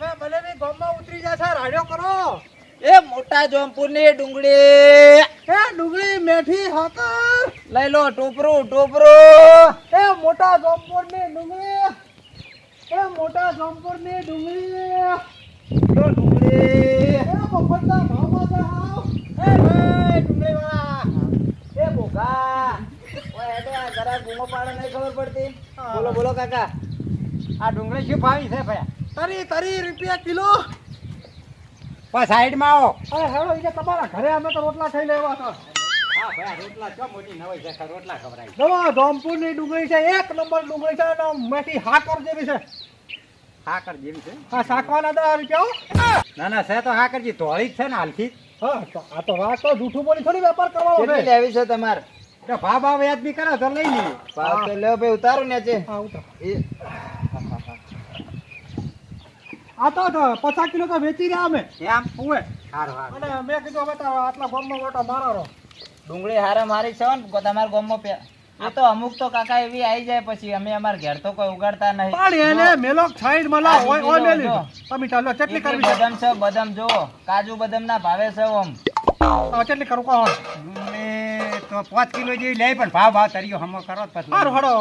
હવે ભલે બી ગામમાં ઉતરી જશે રાડ્યો કરો. એ મોટા જોમપુરની ડુંગળી. એ ડુંગળી મેઠી હાકર. લઈ લો ટોપરું ટોપરું. એ મોટા જોમપુરની ડુંગળી. એ મોટા જોમપુરની ડુંગળી. લો ડુંગળી. એ મફતના ભાવમાં હાવ. એ ભાઈ એ બોગા ઓય હેડે આ જરા ગુમો પાડે નહીં ખબર પડતી. બોલો બોલો કાકા. આ ડુંગળી શું ભાવી છે ભાઈ? તરી તારી રૂપિયા કિલો? પણ સાઈડમાં આવો. અરે હેડો એટલે તમારા ઘરે અમે તો રોટલા ખાઈ લેવા હતા. હા ભાઈ રોટલા ચો મોટી નવાઈ છે ખા રોટલા ખવડાવી. નવા જોમપુરની ડુંગળી છે એક નંબર ડુંગળી છે અને મેઠી હાકર જેવી છે. હાકર જેવી છે? આ શાકવાના દસ રૂપિયા ના ના છે તો હાકરજી ધોળી જ છે ને હાલથી. હા આ તો વાત તો જૂઠું બોલી થોડી વેપાર કરવાનો છે. લેવી છે તમારે? ભાવ ભાવ ભાવ વ્યાજબી કરો તો લઈ લઈએ. ભાવ તો લ્યો ભાઈ ઉતારો ને છે હા ઉતરો. આ તો પચાસ કિલો તો વેચી રહ્યા અમે. એમ સારું અને મેં કીધું હવે તો આટલા ગામમાં મોટો મારો ડુંગળી હારે મારી છે ને તમારા ગામમાં પે એ તો અમુક તો કાકા એવી આવી જાય પછી અમે અમારા ઘેર તો કોઈ ઉગાડતા નહીં. પણ એને મેલો સાઈડ મલા લાવ ઓય ઓય મેલી તમે ચાલો ચટલી કેટલી કરવી છે. બદામ છે બદામ જો કાજુ બદામ ના ભાવે છે ઓમ. ચટણી કરું કોણ ડુંગળી તો પાંચ કિલો જેવી લે પણ ભાવ ભાવ તરીયો હમો કરો પછી. સારું હડો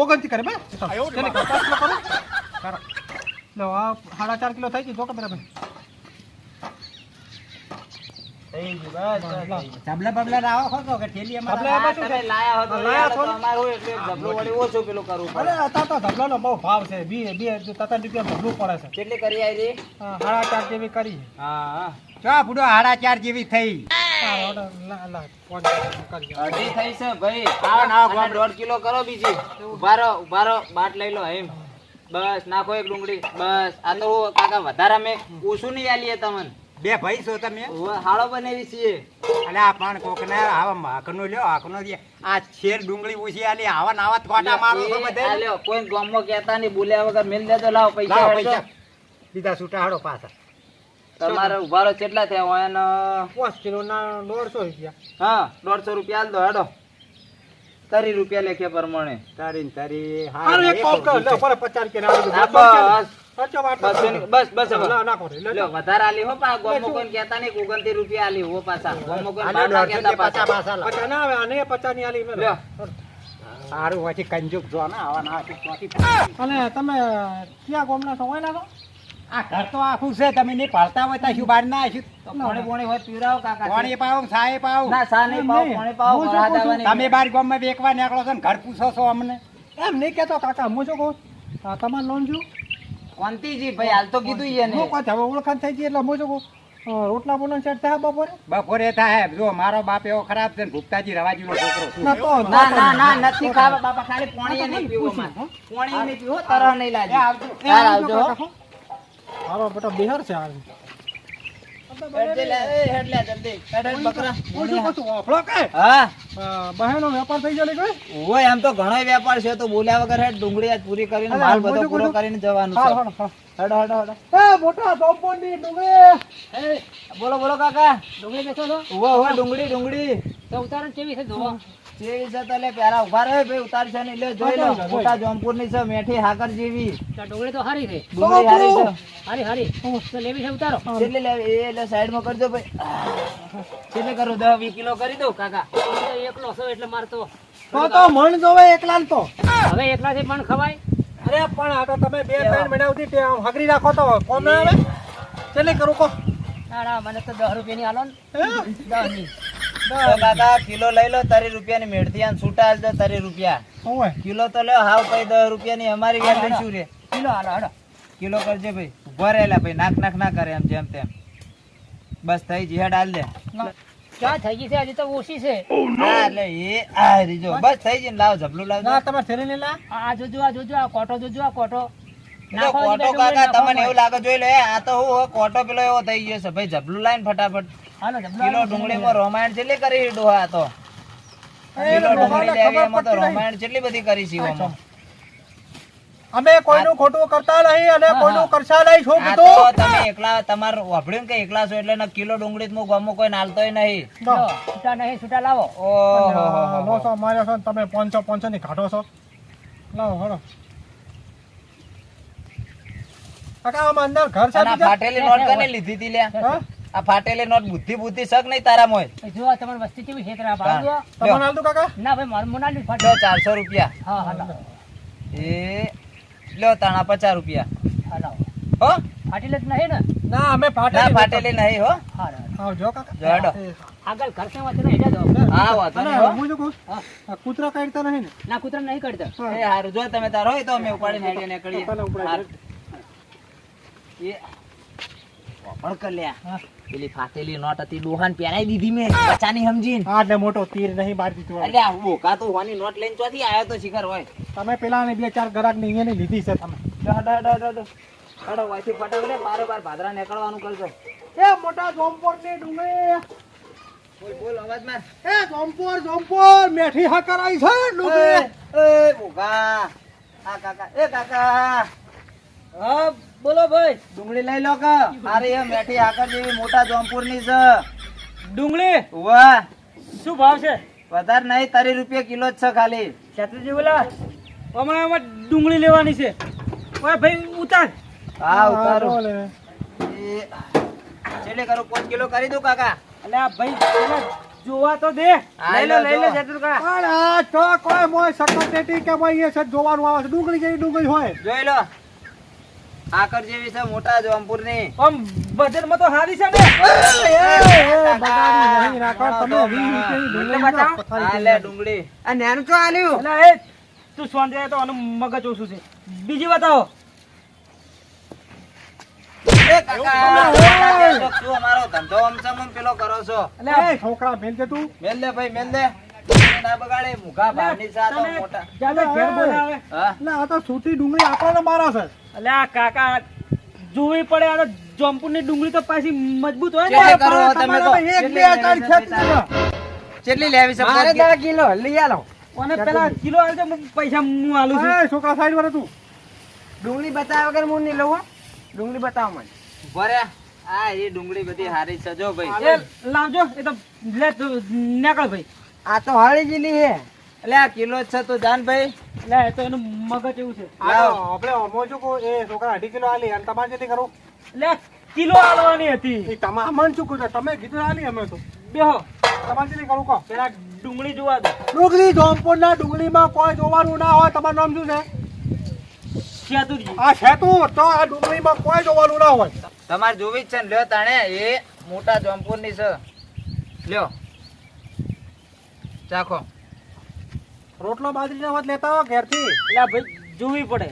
ઓગણથી કરે બે કરો. કરો. લો આ સાડા ચાર કિલો થઈ ગઈ જો કે બરાબર બબલા રાવો કે અમારે? લાયા લાયા તો? એટલે વળી ઓછું પેલું કરવું પડે. અત્યારે તો ધબલાનો બહુ ભાવ છે. બે બે તતન રૂપિયા ભરવું પડે છે. કેટલી કરી આવી ચાર જેવી કરી. હા હા. ચો બુડો હાડા ચાર જેવી થઈ. અઢી થઈ છે ભાઈ. દોઢ કિલો કરો બીજી. ઊભા રહો ઊભા બાટ લઈ લો એમ. બસ નાખો એક ડુંગળી. બસ આ તો કાકા વધારે અમે ઓછું નહીં આલીએ તમને. બે ભાઈ છો તમે? હાળો બનાવી છીએ. અને આ પણ કોક ને આવા માખનો લ્યો આખનો આ છેર ડુંગળી ઓછી આલી આવા નાવા થોટા મારો તો બધે લ્યો, કોઈ ગામમાં કહેતા નહીં બોલ્યા વગર મેલ દેજો લાવો પૈસા. પૈસા. બીજા છૂટા હાડો પાછા. તમારે ઉભારો કેટલા થયા? હોય ને પાંચ કિલો ના દોઢસો રૂપિયા. હા દોઢસો રૂપિયા હાલ દો હેડો. તરી રૂપિયા લેખે પ્રમાણે. તારી તારી સારું એક કામ કર લે પર પચાસ કે ના હા, આવી બસ. બસ બસ બસ હવે. ના નાખો લે. વધારે આલી હો પા ગામમાં કેતા ને નહીં થી રૂપિયા આલી હો પાછા. ગામમાં કોઈને આને ભાવ ના દોઢસો કહેતા ને પાછા. પાછા પાછા ના આવે આને પચાસની આલી મે લ્યો. સારું પછી કંજુક જો ના આવા ના અને તમે ક્યાં ગોમના છો? ઓય ના છો? આ ઘર તો આખું છે તમે નહીં પાલતા હોય ત્યાં શું બહાર ના તો પોણી પોણી હોય પીવડાવો કાકા પાણી પાવ સાય પાવ? ના સા નહીં પાવો. પોણી પાવો શું તમે બાર ગામમાં વેકવા નીકળો છો ને ઘર પૂછો છો અમને. એમ નહીં કેતો કાકા હું શું કહું? તમારે લોન છું કોંતીજી ભાઈ હાલ તો કીધું ઈ ને હું હવે ઓળખાણ થઈ ગઈ એટલે હું શું કહું? રોટલા બોલન સેટ થાય બપોરે? બપોરે થાય જો મારો બાપ એવો ખરાબ છે ને ભૂપતાજી રવાજી નો છોકરો ના ના ના ના નથી ખાવા. બાપા ખાલી પોણી નહીં પીવો પાણી નહીં પીવો તરહ નહીં લાગે. આવજો. આવજો. મારો બેટો બિહાર છે આ હેડજે લે, એ હેડ લે જલ્દી. હેડ હેડ બકરા. હું શું કહું છું, વાફલો કે હા અ, બહેનો વેપાર થઈ ગયો કઈ? ઓય આમ તો ઘણો વેપાર છે તો બોલ્યા વગર હેડ ડુંગળી આજ પૂરી કરીને માલ બધો પૂરો કરીને જવાનું હાલ છે. હાલ હાલ. હેડો હેડો હેડો. એ મોટા જોમ્પોની ડુંગળી. બોલો બોલો કાકા. ડુંગળી ડુંગળી ડુંગળી. તો ઉતારણ કેવી છે જોવા છે તો લે પેલા ઊભા રહે ભાઈ ઉતારશે નહીં. લે જોઈ લો મોટા જોમપુરની છે મેઠી હાકર જેવી. ડુંગળી તો હારી છે. ડુંગળી હારી છે. હારી હારી. લેવી છે ઉતારો. કેટલી લેવી એ લે સાઈડમાં કરજો ભાઈ. કેટલી કરું દસ વીસ કિલો કરી દઉં કાકા. એકલો છું એટલે મારે તો તો તો મણ જોવે એકલા તો. હવે એકલાથી પણ ખવાય? અરે પણ આ તો તમે બે ત્રણ મહિના સુધી હગરી રાખો તો કોમ ના આવે? ચેલી કરું કો. ના ના મને તો દસ રૂપિયાની આલો ને. દસની તો કાકા કિલો લઈ લો તારી રૂપિયાની મેળથી આને છૂટા આલજો તારી રૂપિયા. ઓય કિલો તો લ્યો હાવ કઈ દસ રૂપિયાની અમારી વેલ્યુ શું રે? કિલો હાલો હાલો. કિલો કરજે ભાઈ. ઊભા રહેલા ભાઈ નાક નાક ના કરે એમ જેમ તેમ. બસ થઈ જીહેડ હાલ દે. ક્યાં થઈ ગઈ છે? હજી તો ઓછી છે. હા, એટલે એ આ રીજો. બસ થઈ ગઈ લાવ જબલું લાવ ના તમારે થેલી ને લા. આ જોજો આ જોજો આ કોટો જોજો આ કોટો. કોટો કાકા તમને એવું લાગે જોઈ લો એ આ તો હું કોટો પેલો એવો થઈ ગયો છે. ભાઈ જબલું લાઈન ફટાફટ. હાલો જબલો કિલો ડુંગળીમાં રોમાયણ કેટલી કરી ડોહા તો. કિલો ડુંગળી લેવી એમાં તો રોમાયણ કેટલી બધી કરી છે એમાં. અમે કોઈનું ખોટું કરતા નહીં અને કોઈનું કરશા નહીં શું કીધું? તમે એકલા તમાર વાપડ્યું કે એકલા છો એટલે કિલો ડુંગળી મો ગમો કોઈ નાલતોય નહીં. છૂટા નહીં છૂટા લાવો. ઓહો લો છો મારે છો તમે પાંચસો પાંચસો ની કાઢો છો. લાવો હળો. કાકા આમ અંદર ઘર છે આ ફાટેલી નોટ કને લીધી તી લ્યા? આ ફાટેલી નોટ બુદ્ધિ બુદ્ધિ સક નહીં તારા મોય જો આ વસ્તી કેવી છે? તરા ભાવ જો. તમને હાલતું કાકા. ના ભાઈ મારું મોના નહીં ફાટે લ્યો ચારસો રૂપિયા. હા હાલો એ લ્યો તાણા પચાસ રૂપિયા. હાલો હો? ફાટેલ જ નહીં ને? ના અમે ના ફાટેલી ફાટેલી નહીં હો. હાલો આવ જો કાકા. જો આગળ ઘર કેવા છે ને હેડા હા વાંધો નહીં હું. શું કહું આ કૂતરા કાઢતા નહીં ને? ના કૂતરા નહીં કરતા એ હારું જો તમે તારો હોય તો અમે ઉપાડીને ઉપડાવી હારું. એ પણ કર લ્યા. પેલી ફાટેલી નોટ હતી દોહાન પહેરાઈ દીધી મેં. બચાની સમજીને. હા એટલે મોટો તીર નહીં બાર દીધો અરે આ બોકા તો હોની નોટ લઈને ચોથી આવ્યો તો શિખર હોય. તમે પેલા ને બે ચાર ગ્રાહક ને અહીંયા લીધી છે તમે. ડા ડા ડા ડા હડો વાયથી ફટાવ લે. બારે બાર ભાદરા નીકળવાનું કરજો. એ મોટા જોમપોર ને ડુંગે બોલ બોલ અવાજ માર. એ જોમપોર જોમપોર મેઠી હા કરાઈ છે ડુંગે એ બોકા આ કાકા. એ કાકા. હા બોલો ભાઈ. ડુંગળી લઈ લો કે? અરે એ મેઠી આકર જેવી મોટા જોમપુરની છે. ડુંગળી? વાહ શું ભાવ છે? વધારે નહીં તારી રૂપિયા કિલો જ છે ખાલી. છત્રીજી બોલા હમણાં આમાં ડુંગળી લેવાની છે. ઓય ભાઈ ઉતાર. હા ઉતારો. છેલ્લે કરો પાંચ કિલો કરી દઉં કાકા. એટલે આ ભાઈ જોવા તો દે. લઈ લો લઈ લો જતુરકા પણ આ તો કોઈ મોય સકટેટી કે મોય એ છે જોવાનું આવે છે. ડુંગળી જેવી ડુંગળી હોય. જોઈ લો. આકર જેવી છે મોટા જોમપુરની આમ બજેટમાં તો હારી છે ને ડુંગળી આ લે ડુંગળી આ નેનું તો આલ્યું એટલે એ તું સોન જાય તો આનું મગજ ઓછું છે બીજી બતાવો એ કાકા કાકા, તો શું અમારો ધંધો અમસમ પેલો કરો છો એ, છોકરા મેલ દે તું મેલ દે ભાઈ મેલ દે ના બગાડે મુખા ભારની સાથે મોટા. જ્યાદા ઘેર બોલાવે. એટલે આ તો સૂટી ડુંગળી આપણને મારે છે. એટલે આ કાકા જોવી પડે આ જમ્પુરની ડુંગળી તો પાછી મજબૂત હોય કેટલી ને કરો તમે તો. એક બે કાઢ ખેંચ કેટલી લેવી. છે મારે કિલો. લઈ આલો. અને પેલા કિલો. આલજો પૈસા હું આલું છું. છોકરા સાઈડ વાળા તું. ડુંગળી બતાવ્યા વગર હું નહીં લઉં ડુંગળી બતાવ મને ભરે આ એ ડુંગળી બધી હારી છે જો ભાઈ. લાવજો એ તો લે નીકળ ભાઈ. આ તો હાળી જીલી હે એટલે આ કિલો જ છે તો જાનભાઈ એટલે એ તો એનું મગજ એવું છે. આ આપણે અમો જો કો એ છોકરા અઢી કિલો આલી અને તમારે જેથી કરું? લે કિલો આલવાની હતી. અમને શું કહો તમે કીધું આલી અમે તો. બેહો. તમારે જેથી કરું કહો. પેલા ડુંગળી જોવા દો. ડુંગળી જોમપુર ના ડુંગળીમાં કોઈ જોવાનું ના હોય તમારું નામ શું છે? શેતુરજી આ છે તું તો આ ડુંગળીમાં કોઈ જોવાનું ના હોય. તમારે જોવી જ છે ને લ્યો તાણે એ મોટા જોમપુરની છે. લ્યો. ચાખો. રોટલો બાજરીના વાત લેતા હો ઘેરથી. એટલે ભાઈ જોવી પડે.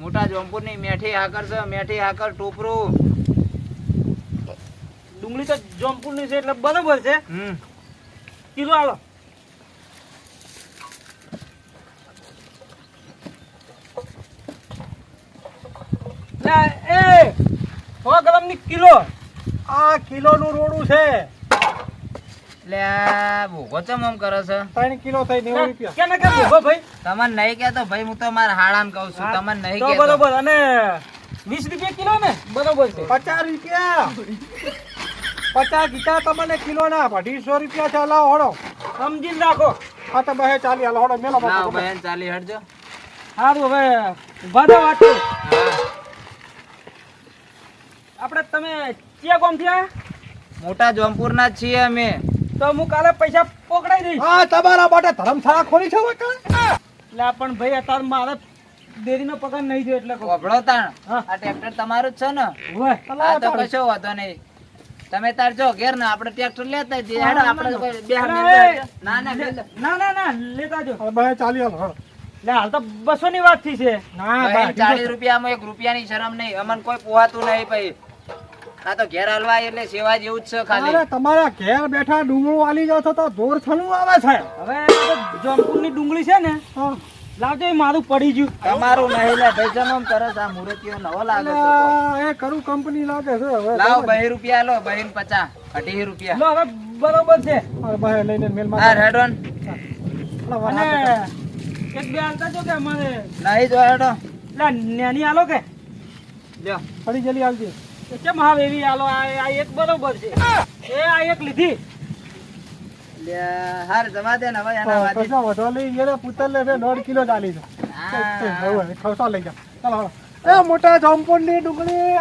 મોટા જોમપુરની મેઠી હાકર છે મેઠી હાકર ટોપરું ડુંગળી તો જોમપુરની છે એટલે બરોબર છે. હમ. કિલો આલો. એ સો ગ્રામની કિલો. આ કિલોનું રોડું છે. એટલે ભૂખો ચમ આમ કરે છે? ત્રણ કિલો થઈ નેવું રૂપિયા. કેને કેમ ઊભો ભાઈ? તમને નહીં ભાઈ હું તો મારા હાડામ કહું છું તમને નહીં તો બરોબર અને વીસ રૂપિયા કિલો ને? બરોબર છે. પચાસ રૂપિયા. પચાસ ગીતા તમને કિલો ના અઢીસો રૂપિયા છે લાવો હળો. સમજીને રાખો. હા તો બે ચાલી હાલો હળો મેલો લાવ. બહેન ચાલી હટજો. સારું હવે વાદા આપડે આપણે તમે ક્યાં કોમ થયા મોટા જોમપુર ના છીએ અમે. તો હું કાલે પૈસા પકડાઈ દઈશ. હા તમારા માટે ધર્મશાળા ખોલી છે એટલે પણ ભાઈ અત્યારે મારે ડેરીનો પગાર નહીં થયો એટલે કહું. તાણ આ ટ્રેક્ટર તમારું જ છે ને? આ તો કશો વાંધો નહીં. તમે તાર જો ઘેર ને આપણે ટ્રેક્ટર લેતા જઈએ. હેડો આપણે બે. ના ના ના ના ના લેતા જો. બે ચાલી હાલ હાલ તો બસો ની વાતથી છે. ના ભાઈ, ભાઈ, ચાલીસ રૂપિયામાં એક રૂપિયાની શરમ નહીં. અમને કોઈ પોહાતું નહીં ભાઈ. આ તો ઘેર હલવા એટલે સેવા જેવું જ છે ખાલી. અરે તમારા ઘેર બેઠા ડુંગળું વાલી જાવ છો તો જોર થનું આવે છે. હવે આ ની ડુંગળી છે ને લાગે લાવજો મારું પડી ગયું. તમારું નહીં લે ભાઈ જમ આમ કરે આ મૂર્તિઓ નવો લાગે છે એ કરું કંપની લાગે છે હવે લાવ બહી રૂપિયા લો બહીન પચાસ અઢી રૂપિયા. લો હવે બરોબર છે. અરે ભાઈ લઈને મેલમાં હા રેડોન અને એક બે આલતા જો કે અમારે. નહીં જો હેડો. એટલે નેની આલો કે. લ્યો. ફરી જલ્દી આવજે એ કેમ હા એવી આલો આ એક બરોબર છે. એ આ એક લીધી. હાર જમા દે ને હવે એના વાદી કશો વધો લઈ ગયો પુતલ લે બે દોઢ કિલો ચાલી છે. હા. હવે લઈ જા ચાલો એ મોટા જોમપુરની ડુંગળી.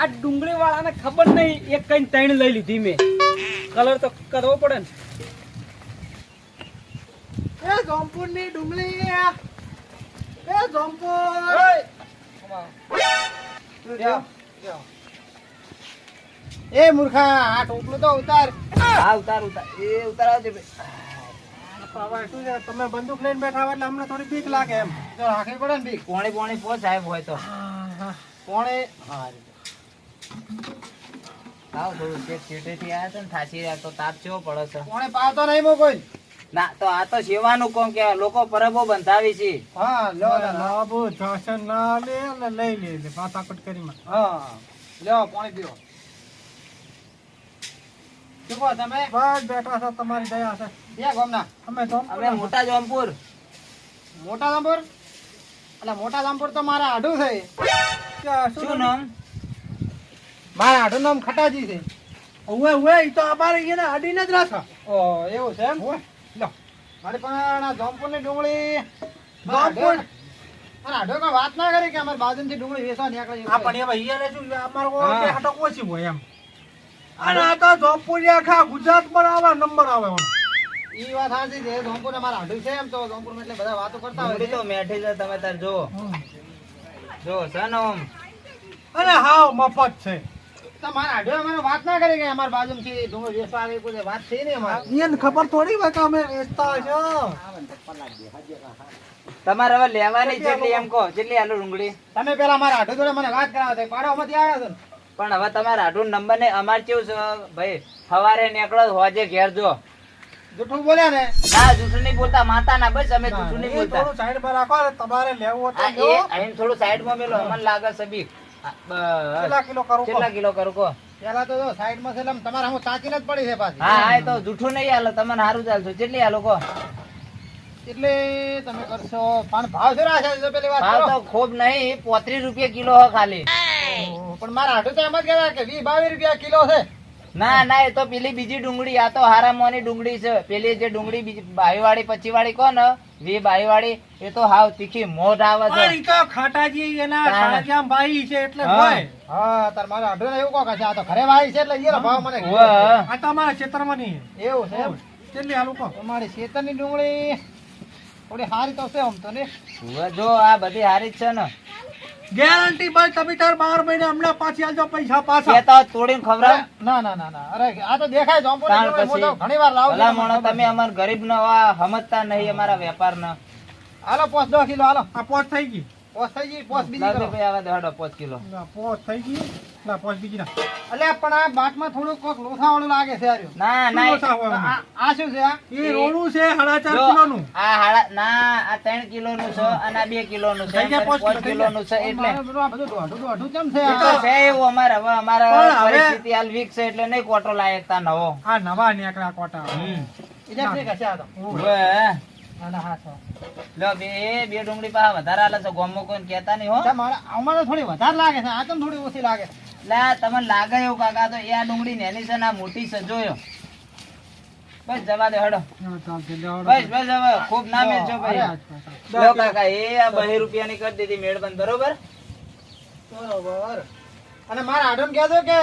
આ ડુંગળી વાળાને ખબર નહીં એક કઈ ત્રણ લઈ લીધી મેં. કલર તો કરવો પડે ને. એ જોમપુરની ડુંગળી. એ જોમપુર એ મૂર્ખા આ ટોપલું તો ઉતાર. હા ઉતાર ઉતાર. એ ભાઈ. છે? તમે બંદૂક લઈને બેઠા હોય એટલે અમને થોડી બીક લાગે એમ. તો રાખવી પડે ને ભીખ પોણી પોણી પો સાહેબ હોય તો. કોણે આવ થોડું શેઠ શેઠેથી આવ્યા છે ને થાચી રહ્યા તો તાપ ચેવો પડે છે. કોણે પાવતો નહીં મો કોઈ. ના તો આ તો સેવાનું કોમ કે લોકો પરબો બંધાવી છે. હા લો લાભો લો. શાસન ના લે એટલે લઈ લે એટલે પાતાકટ કરી માં હા લ્યો પાણી પીઓ. કેવો કહો તમે? બસ બેઠા છો તમારી દયા છે. બે ગોમના. અમે તો અમે મોટા જોમપુર મોટા જાંબુર એટલે મોટા જાંબુર તો મારા આડુ છે. શું નામ? મારા આડુ નામ ખટાજી છે. ઉવે ઈ તો અમારે એને આડીને જ રાખો. ઓ એવું છે એમ? લો. મારી પણ આ જોમપુરની ડુંગળી જોમપુર? આઢું- મારા કોઈ વાત ના કરી કે અમારી બાજુથી ડુંગળી વેચવા નીકળી આ પણ શું? અમારો હા. હાટો ઓછી હોય એમ. અને આ તો આખા ગુજરાતમાં આવે નંબર આવે. ઈ વાત સાચી છે જોમપુર અમારા આઢું છે એમ તો જોમપુર એટલે બધા વાતો કરતા હોય તો મેઠી છે તમે તાર જો જો સનમ અને હાવ મફત છે. તો મારા અમારે વાત ના કરી કે અમારી બાજુમાંથી ડુંગળી વેચવા આવે કોઈ વાત થઈ નહીં અમારે. એને ખબર થોડી હોય કે અમે વેચતા છો? તમારે હવે લેવાની જેટલી એમ કહો જેટલી આલુ ડુંગળી. તમે પેલા મારા આઢું જોડે મને વાત કરાવો તો પાડોમાંથી આવ્યા છો પણ હવે તમારે આટલું નંબર ને અમાર કેવું છે ભાઈ સવારે નીકળો હોજે ઘેર જો જૂઠું બોલ્યા ને? ના જૂઠું નહીં બોલતા માતા ના બસ અમે જૂઠું નહીં બોલતા. થોડું સાઈડમાં રાખો તમારે લેવું હોય તો થોડું સાઈડમાં મેલો અમને લાગે બસ. કેટલા કિલો કરું કેટલા કિલો કરું કહો? પેલા તો જો સાઈડમાં છે તમારે હું સાચીને જ પડી છે પાછી. હા હા તો જૂઠું નહીં હાલો તમને સારું ચાલશે. કેટલી હાલો કહો? એટલે તમે કરશો. પણ ભાવ શું રાખે પેલી વાત ભાવ તો ખૂબ નહીં પોત્રીસ રૂપિયા કિલો હો ખાલી. પણ મારા તો એમ જ કહેતા કે વીસ બાવીસ રૂપિયા કિલો છે. ના ના એ તો પેલી બીજી ડુંગળી આ તો હારામોની ડુંગળી છે. પેલી જે ડુંગળી બીજી પચી વાળી કહો ને બાઈ વાળી એ તો હાવ તીખી મોઢ આવે છે. ઈ તો ખાટાજી એના તાણે. ભાઈ છે એટલે ભાઈ હા તાર મારા આઢું એવું કહો કે છે આ તો ઘરે ભાઈ છે એટલે ઈયરો ભાવ મને. આ તો અમારા ક્ષેત્રમાં નહીં. એવું છે એમ? કેટલી હાલું કો તમારી ક્ષેત્રની ડુંગળી થોડી સારી તો છે આમ તો ને. જો આ બધી હારી જ છે ને. ગેરંટી ભાઈ તમે તાર બાર મહિને હમણાં પાછી આલજો પૈસા પાછા. કેતા તોડી તોડીને ખવડાવ. ના ના ના ના. અરે આ તો દેખાય જોમ્પુર તાણ હું ઘણી વાર લાવ ભલા મોણો તમે અમાર ગરીબ નો સમજતા નહીં અમારા વેપાર ના હાલો પોસ દસ કિલો હાલો. આ પોચ થઈ ગઈ. પોસ થઈ ગઈ પોસ બીજી કરો. ભાઈ આવા દોઢો પાંચ કિલો. ના, પોચ થઈ ગઈ. ના પોચ બીજી ના. અલ્યા પણ આ બાટમાં થોડું કોક લોથા લાગે છે હાર્યું. ના ના શું ઓછા હોય આ શું છે આ? એ રોલું છે સાડા ચાર જો, આ હાડા ના આ ત્રણ કિલો નું છે અને આ બે કિલો નું છે. થઈ ગયા એમ પાંચ પાંચ કિલો, કિલો નું છે એટલે. આ બધું દોઢું દોઢું કેમ છે આ? છે એવું અમારે હવે અમારે પરિસ્થિતિ હાલ વીક છે એટલે નહીં કોટો લાયકતા નવો. આ નવા નીકળ્યા કોટા. હમ. આ તો. આના હા છો. લો બે બે ડુંગળી પાસે વધારે આલે છે ગોમો કોઈ કહેતા નહીં હો. ચા મારે થોડી વધારે લાગે છે આ કેમ થોડી ઓછી લાગે? લા તમને લાગે એવું કાકા તો એ આ ડુંગળી નેની છે ને મોટી છે જોયો. બસ જવા દે હડો. બસ બસ હવે ખૂબ ના મેલજો ભાઈ. લો કાકા એ આ બહી રૂપિયાની કરી દીધી મેળબંધ બરોબર? બરોબર. અને મારા આઢું કહેજો કે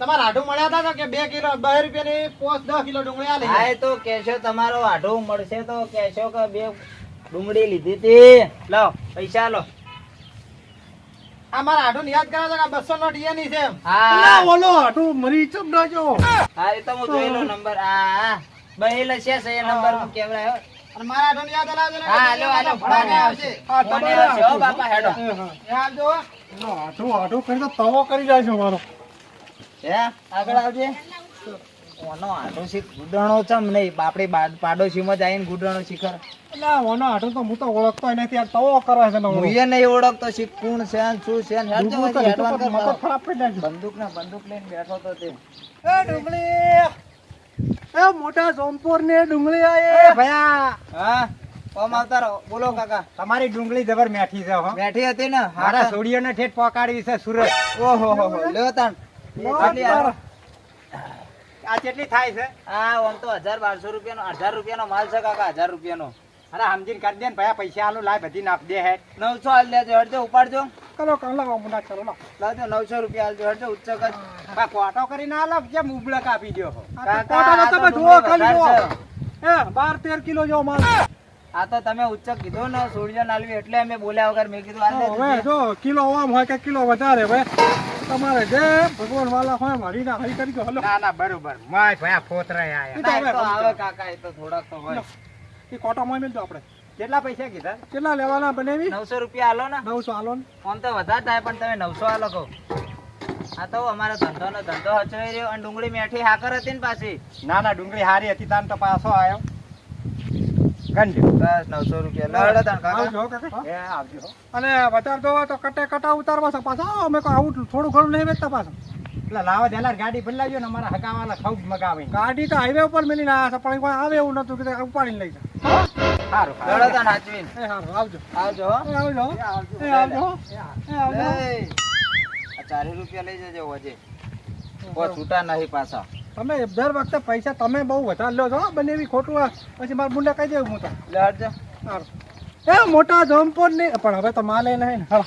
તમારા આઢું મળ્યા હતા કે બે કિલો બે રૂપિયાની પોસ દસ કિલો ડુંગળી આલી હા તો કેશો તમારો આઢો મળશે તો કેશો કે બે ડુંગળી લીધી હતી. લો પૈસા લો. આ મારા આઢું યાદ કરો કે બસો બસો નોટની છે હા. ઓલો હાટું મરી ચમ ના જો હા એ તો હું જોઈ લો નંબર. આ બહેલ છે છે એ નંબર હું. કેવડાયો? અને મારા આઢું યાદ અલાવજો હા હાલો હાલો ભડાકે આવશે. હા ફોને આવશે. હો બાપા હેડો. એ આવજો નો હાટું હાટું કરી તો તવો કરી જાય છે મારો હે આગળ આવજે. ઓનો આટો શીખ ગુડણો ચમ નહીં બાપડી પાડોશીમાં જઈને ગુડણો શિખર. અલા, ઓનો તો હું તો ઓળખતો નથી આ તવો કરવા છે હું એ નહીં ઓળખતો શીખ કોણ છે ને શું છે હેડજો હેડવાન. ખરાબ કરી. બંદૂક ને બંદૂક લઈને બેઠો તો તે. એ ડુંગળી! એ મોટા જોમપુર ને ડુંગળી આયે ભયા. હા? કોમ આવતા રહો. બોલો કાકા. તમારી ડુંગળી જબર મેઠી છે હો. બેઠી હતી ને? મારા હા. સોડીઓને ઠેઠ પહોંચાડવી છે સુરત. ઓહો હો હો. લ્યો તાન આ કેટલી થાય છે? આ આમ તો હજાર બારસો રૂપિયાનો હજાર રૂપિયાનો માલ છે કાકા હજાર રૂપિયાનો. અરે સમજીને કરી દે ને ભયા પૈસા આલું લાય બધી નાખ દે હે નવસો હાલ દેજો હડજો ઉપાડજો. કરો લાવો મુંડા કરો લાવો. લાવજો નવસો રૂપિયા આલજો હરજો ઉચ્ચ જ. આ કોટો કરીને આલો કે જેમ ઉબળા કાપી દો કોટો કોટા તમે જુઓ ખાલી જુઓ. એ બાર તેર કિલો જેવો માલ. આ તો તમે ઉચ્ચ કીધો ને સૂર્ય નાલવી એટલે અમે બોલ્યા વગર મેં કીધું હવે જો. કિલો ઓમ હોય કે કિલો વધારે હવે તમારે જે ભગવાન વાલા હોય મારીના હરી કરી હલો. ના ના બરોબર. માય ભાઈ ફોતરા આયા. તો ના, આવે કાકા એ તો થોડાક તો હોય. એ કોટામાં મેલજો આપણે. કેટલા પૈસા કીધા? કેટલા લેવાના બને નવસો રૂપિયા આલો ને. નવસો હાલો ને. આમ તો વધારે થાય પણ તમે નવસો આલો કહો. આ તો અમારો ધંધો નો ધંધો હચવાઈ રહ્યો અને ડુંગળી મેઠી હાકર હતી ને પાછી. ના ના ડુંગળી હારી હતી તાન તો પાછો આવ્યો ગંડ્યો બસ નવસો રૂપિયા. લડો તાણ કાકા. એ આવજો. અને વધારે તો તો કટે કટા ઉતારવા છો પાછા. અમે કોઈ આવું થોડું ઘણું નહીં વેચતા પાછા. એટલે લાવો દેલા ગાડી બદલાવજો ને અમારા હગાવાલા ખૌજ મગાવી ગાડી તો હાઈવે ઉપર મેલી ના પણ કોઈ આવે એવું નતું કે ઉપાડીને લઈ જાય. સારું લડો તાણ હાચવીને એ હારું આવજો. આવજો આવજો. એ આવજો. એ આવજો. લઈ. ચાલીસ રૂપિયા લઈ જજો વજે. કોઈ છૂટા નહીં પાછા. તમે દર વખતે પૈસા તમે બહુ વધારે લો છો બને એવી ખોટું. પછી મારા મુંડા કહી દેવું હું તો. એ મોટા જમ્પો જ નહીં. પણ હવે તો માલે નહીં હાલો.